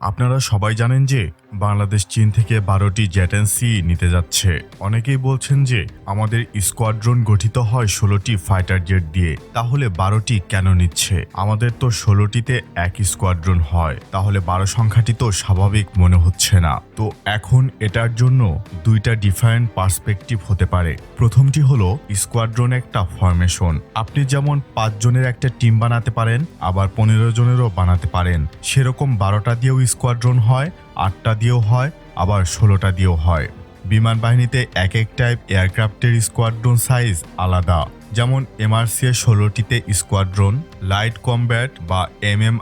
আপনারা সবাই জানেন যে বাংলাদেশ, চীন থেকে বারোটি জেটেন্সি নিতে যাচ্ছে। অনেকেই বলছেন যে আমাদের স্কোয়াড্রন গঠিত হয় ষোলোটি ফাইটার জেট দিয়ে। তাহলে বারোটি কেন নিচ্ছে? আমাদের তো ষোলোটিতে এক স্কোয়াড্রন হয়। তাহলে বারো সংখ্যাটি তো স্বাভাবিক মনে হচ্ছে না। তো এখন এটার জন্য দুইটা ডিফারেন্ট পার্সপেক্টিভ হতে পারে। প্রথমটি হলো স্কোয়াড্রন একটা ফরমেশন। আপনি যেমন পাঁচ জনের একটা টিম বানাতে পারেন, আবার পনেরো জনেরও বানাতে পারেন। সেরকম বারোটা দিয়েও স্কোয়াড্রন হয়, আটটা দিয়েও হয়, আবার ষোলোটা দিয়েও হয়। বিমান বাহিনীতে এক এক টাইপ এয়ারক্রাফটের স্কোয়াড্রন সাইজ আলাদা। যেমন এমআরসি এ ষোলোটিতে স্কোয়াড্রন, লাইট কমব্যাট বা এম এম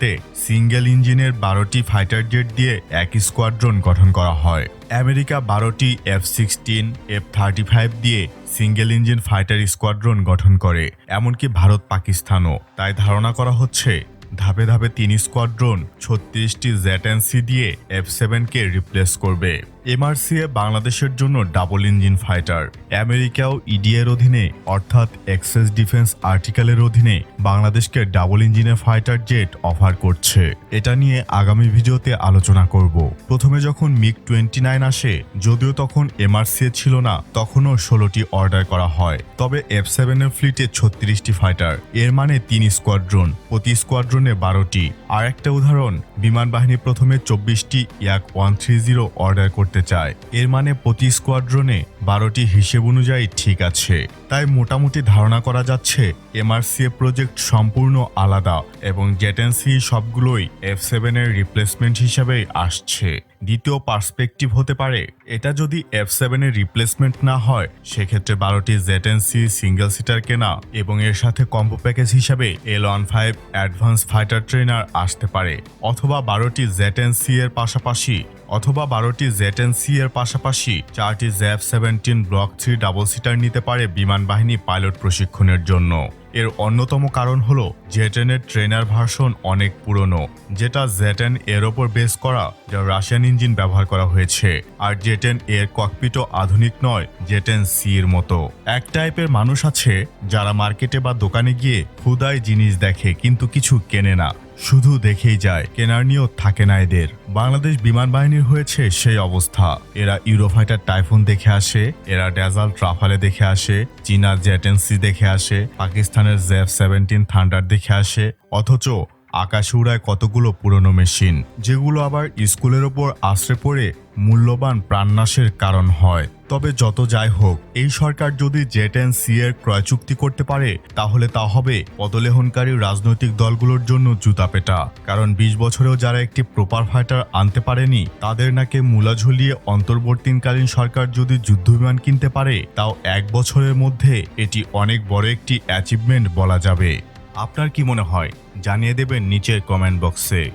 তে সিঙ্গেল ইঞ্জিনের বারোটি ফাইটার জেট দিয়ে এক স্কোয়াড্রন গঠন করা হয়। আমেরিকা বারোটি F sixteen, F thirty five দিয়ে সিঙ্গেল ইঞ্জিন ফাইটার স্কোয়াড্রন গঠন করে। এমনকি ভারত পাকিস্তানও। তাই ধারণা করা হচ্ছে ধাপে ধাপে তিন স্কোয়াড্রন ছত্রিশটি জ্যাট দিয়ে এফ সেভেনকে রিপ্লেস করবে। এমআরসিএ বাংলাদেশের জন্য ডাবল ইঞ্জিন ফাইটার আমেরিকাও ইডিএর অধীনে, অর্থাৎ এক্সেস ডিফেন্স আর্টিকেলের অধীনে বাংলাদেশকে ডাবল ইঞ্জিনের ফাইটার জেট অফার করছে। এটা নিয়ে আগামী ভিডিওতে আলোচনা করব। প্রথমে যখন মিগ টোয়েন্টি নাইন আসে, যদিও তখন এমআরসিএ ছিল না, তখনও ষোলোটি অর্ডার করা হয়। তবে এফ সেভেনের ফ্লিটে ছত্রিশটি ফাইটার এর মানে তিন স্কোয়াড্রন প্রতি স্কোয়াড্রনে বারোটি। আর একটা উদাহরণ বিমান বাহিনী প্রথমে চব্বিশটি ইয়াক ওয়ান থ্রি জিরো অর্ডার করতে চায়। এর মানে প্রতি স্কোয়াড্রনে বারোটি হিসেব অনুযায়ী ঠিক আছে। তাই মোটামুটি ধারণা করা যাচ্ছে এমআরসিএ প্রজেক্ট সম্পূর্ণ আলাদা এবং জেটেন্সি সবগুলোই এফ সেভেনের রিপ্লেসমেন্ট হিসেবেই আসছে। দ্বিতীয় পার্সপেক্টিভ হতে পারে, এটা যদি এফ সেভেনের রিপ্লেসমেন্ট না হয়, সেক্ষেত্রে বারোটি জেটেন্সি সিঙ্গেল সিটার কেনা এবং এর সাথে কম্বো প্যাকেজ হিসাবে L one five advance fighter trainer আসতে পারে, অথবা বারোটি জেটেন্সি এর পাশাপাশি অথবা বারোটি জেট এন সি এর পাশাপাশি চারটি zap seventeen block three double seater নিতে পারে বিমান বাহিনী পাইলট প্রশিক্ষণের জন্য। এর অন্যতম কারণ হলো জেটেনের ট্রেনার ভার্সন অনেক পুরনো, যেটা জেটেন এর ওপর বেস করা যা রাশিয়ান ইঞ্জিন ব্যবহার করা হয়েছে। আর জেটেন এর ককপিটও আধুনিক নয় জেটেন সি এর মতো। এক টাইপের মানুষ আছে যারা মার্কেটে বা দোকানে গিয়ে ক্ষুদায় জিনিস দেখে কিন্তু কিছু কেনে না। শুধু দেখেই যায়, কেনার নিয়ত থাকে না এদের। বাংলাদেশ বিমান বাহিনীর হয়েছে সেই অবস্থা। এরা ইউরোফাইটার টাইফুন দেখে আসে, এরা ডেজাল ট্রাফালে দেখে আসে, চীনার জেটেন্সি দেখে আসে, পাকিস্তানের জেফ সেভেন্টিন থান্ডার দেখে আসে, অথচ আকাশে উড়ায় কতগুলো পুরনো মেশিন, যেগুলো আবার স্কুলের ওপর আশ্রে পড়ে মূল্যবান প্রাণনাশের কারণ হয়। তবে যত যাই হোক, এই সরকার যদি জেট এন্ড সি এর ক্রয় চুক্তি করতে পারে, তাহলে তা হবে পদলেহনকারী রাজনৈতিক দলগুলোর জন্য জুতা পেটা। কারণ বিশ বছরেও যারা একটি প্রপার ফাইটার আনতে পারেনি, তাদের নাকে মূলা ঝুলিয়ে অন্তর্বর্তীকালীন সরকার যদি যুদ্ধবিমান কিনতে পারে, তাও এক বছরের মধ্যে এটি অনেক বড় একটি অ্যাচিভমেন্ট বলা যাবে। আপনার কি মনে হয়? জানিয়ে দেবেন নিচের কমেন্ট বক্সে